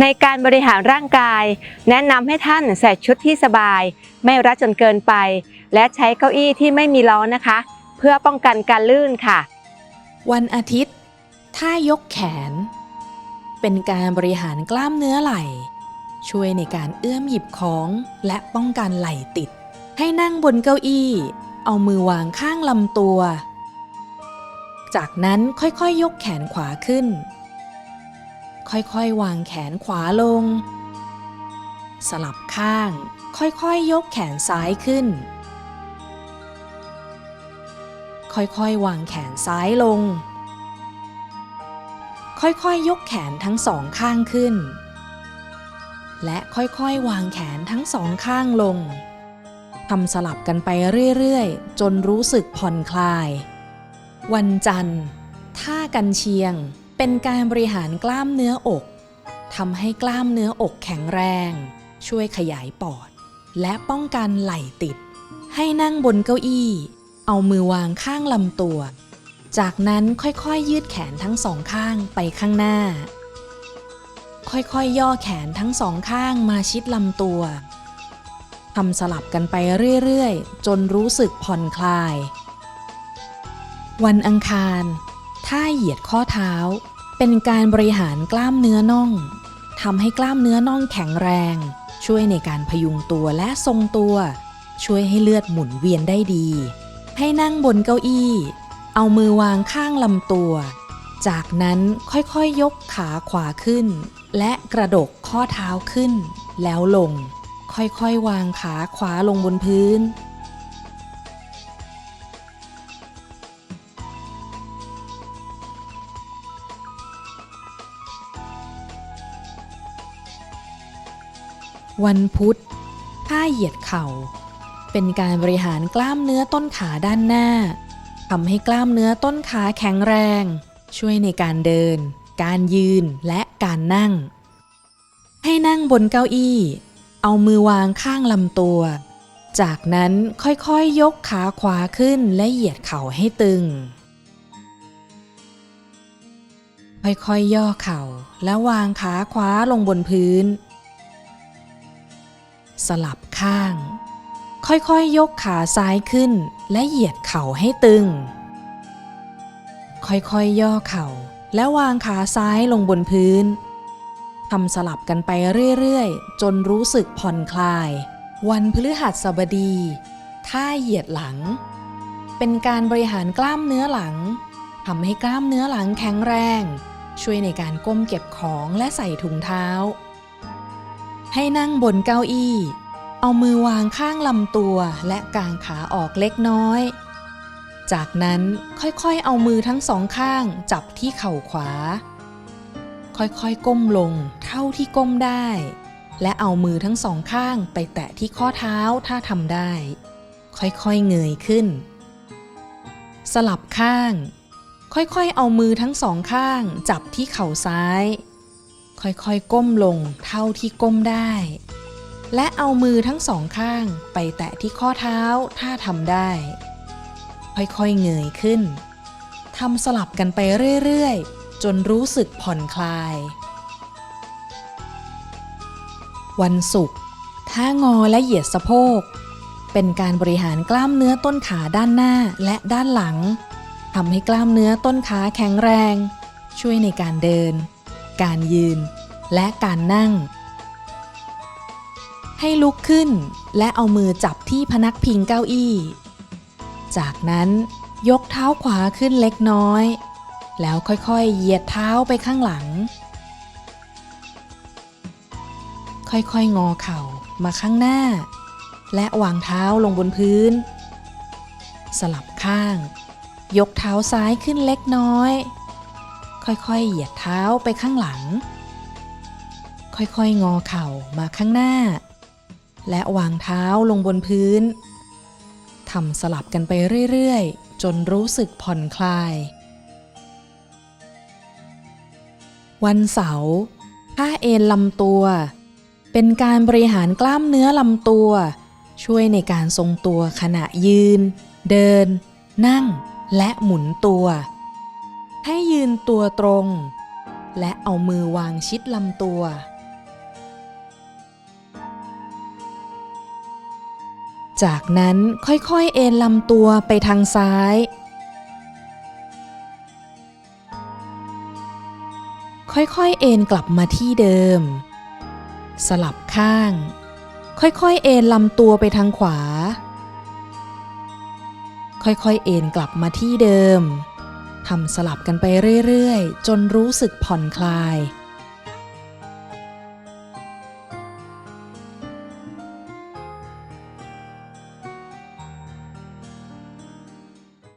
ในการบริหารร่างกาย แนะนำให้ท่านใส่ชุดที่สบาย ไม่รัดจนเกินไป และใช้เก้าอี้ที่ไม่มีล้อนะคะ เพื่อป้องกันการลื่นค่ะ วันอาทิตย์ท่ายกแขน เป็นการบริหารกล้ามเนื้อไหล่ ช่วยในการเอื้อมหยิบของและป้องกันไหล่ติด ให้นั่งบนเก้าอี้ เอามือวางข้างลำตัว จากนั้นค่อยๆยยกแขนขวาขึ้น ค่อยๆ วางแขนขวาลง สลับข้าง ค่อยๆยยกแขนซ้ายขึ้น ค่อยๆ วางแขนซ้ายลง ค่อยๆ ยกแขนทั้งสองข้างขึ้น และค่อยๆ วางแขนทั้งสองข้างลงทำสลับกันไปเรื่อยๆ จนรู้สึกผ่อนคลาย วันจันทร์ ท่ากันเชียง เป็นการบริหารกล้ามเนื้ออกทำให้กล้ามเนื้ออกแข็งแรง ช่วยขยายปอด และป้องกันไหล่ติด ให้นั่งบนเก้าอี้ เอามือวางข้างลำตัว จากนั้นค่อยๆยืดแขนทั้งสองข้างไปข้างหน้า ค่อยๆย่อแขนทั้งสองข้างมาชิดลำตัวทำสลับกันไปเรื่อยๆ จนรู้สึกผ่อนคลาย วันอังคาร ท่าเหยียดข้อเท้า เป็นการบริหารกล้ามเนื้อน่องทำให้กล้ามเนื้อน่องแข็งแรง ช่วยในการพยุงตัวและทรงตัว ช่วยให้เลือดหมุนเวียนได้ดี ให้นั่งบนเก้าอี้ เอามือวางข้างลำตัว จากนั้นค่อยๆยยกขาขวาขึ้น และกระดกข้อเท้าขึ้น แล้วลง ค่อยๆวางขาขวาลงบนพื้น วันพุธท่าเหยียดเข่า เป็นการบริหารกล้ามเนื้อต้นขาด้านหน้าทำให้กล้ามเนื้อต้นขาแข็งแรง ช่วยในการเดิน การยืนและการนั่ง ให้นั่งบนเก้าอี้ เอามือวางข้างลำตัว จากนั้นค่อยๆยยกขาขวาขึ้นและเหยียดเข่าให้ตึง ค่อยๆย่อเข่าแล้ววางขาขวาลงบนพื้น สลับข้าง ค่อยๆยยกขาซ้ายขึ้นและเหยียดเข่าให้ตึง ค่อยๆย่อเข่าและวางขาซ้ายลงบนพื้นทำสลับกันไปเรื่อยๆ จนรู้สึกผ่อนคลาย วันพฤหัสบดีท่าเหยียดหลัง เป็นการบริหารกล้ามเนื้อหลังทำให้กล้ามเนื้อหลังแข็งแรง ช่วยในการก้มเก็บของและใส่ถุงเท้า ให้นั่งบนเก้าอี้ เอามือวางข้างลำตัวและกางขาออกเล็กน้อย จากนั้นค่อยๆเอามือทั้งสองข้างจับที่เข่าขวา ค่อยๆก้มลงเท่าที่ก้มได้ และเอามือทั้งสองข้างไปแตะที่ข้อเท้าถ้าทำได้ ค่อยๆเงยขึ้น สลับข้าง ค่อยๆเอามือทั้งสองข้างจับที่เข่าซ้าย ค่อยๆก้มลงเท่าที่ก้มได้ และเอามือทั้งสองข้างไปแตะที่ข้อเท้าถ้าทำได้ ค่อยๆเงยขึ้นทำสลับกันไปเรื่อยๆ จนรู้สึกผ่อนคลาย วันศุกร์ท่างอและเหยียดสะโพก เป็นการบริหารกล้ามเนื้อต้นขาด้านหน้าและด้านหลังทำให้กล้ามเนื้อต้นขาแข็งแรง ช่วยในการเดิน การยืน และการนั่ง ให้ลุกขึ้นและเอามือจับที่พนักพิงเก้าอี้ จากนั้นยกเท้าขวาขึ้นเล็กน้อย แล้วค่อยๆเหยียดเท้าไปข้างหลัง ค่อยๆงอเข่ามาข้างหน้า และวางเท้าลงบนพื้น สลับข้าง ยกเท้าซ้ายขึ้นเล็กน้อย ค่อยๆ เหยียดเท้าไปข้างหลัง ค่อยๆ งอเข่ามาข้างหน้า และวางเท้าลงบนพื้นทำสลับกันไปเรื่อยๆ จนรู้สึกผ่อนคลาย วันเสาร์ท่าเอนลำตัว เป็นการบริหารกล้ามเนื้อลำตัว ช่วยในการทรงตัวขณะยืน เดิน นั่ง และหมุนตัว ยืนตัวตรง และเอามือวางชิดลำตัว จากนั้นค่อยๆเอนลำตัวไปทางซ้าย ค่อยๆเอนกลับมาที่เดิม สลับข้าง ค่อยๆเอนลำตัวไปทางขวา ค่อยๆเอนกลับมาที่เดิม ทำสลับกันไปเรื่อยๆ จนรู้สึกผ่อนคลาย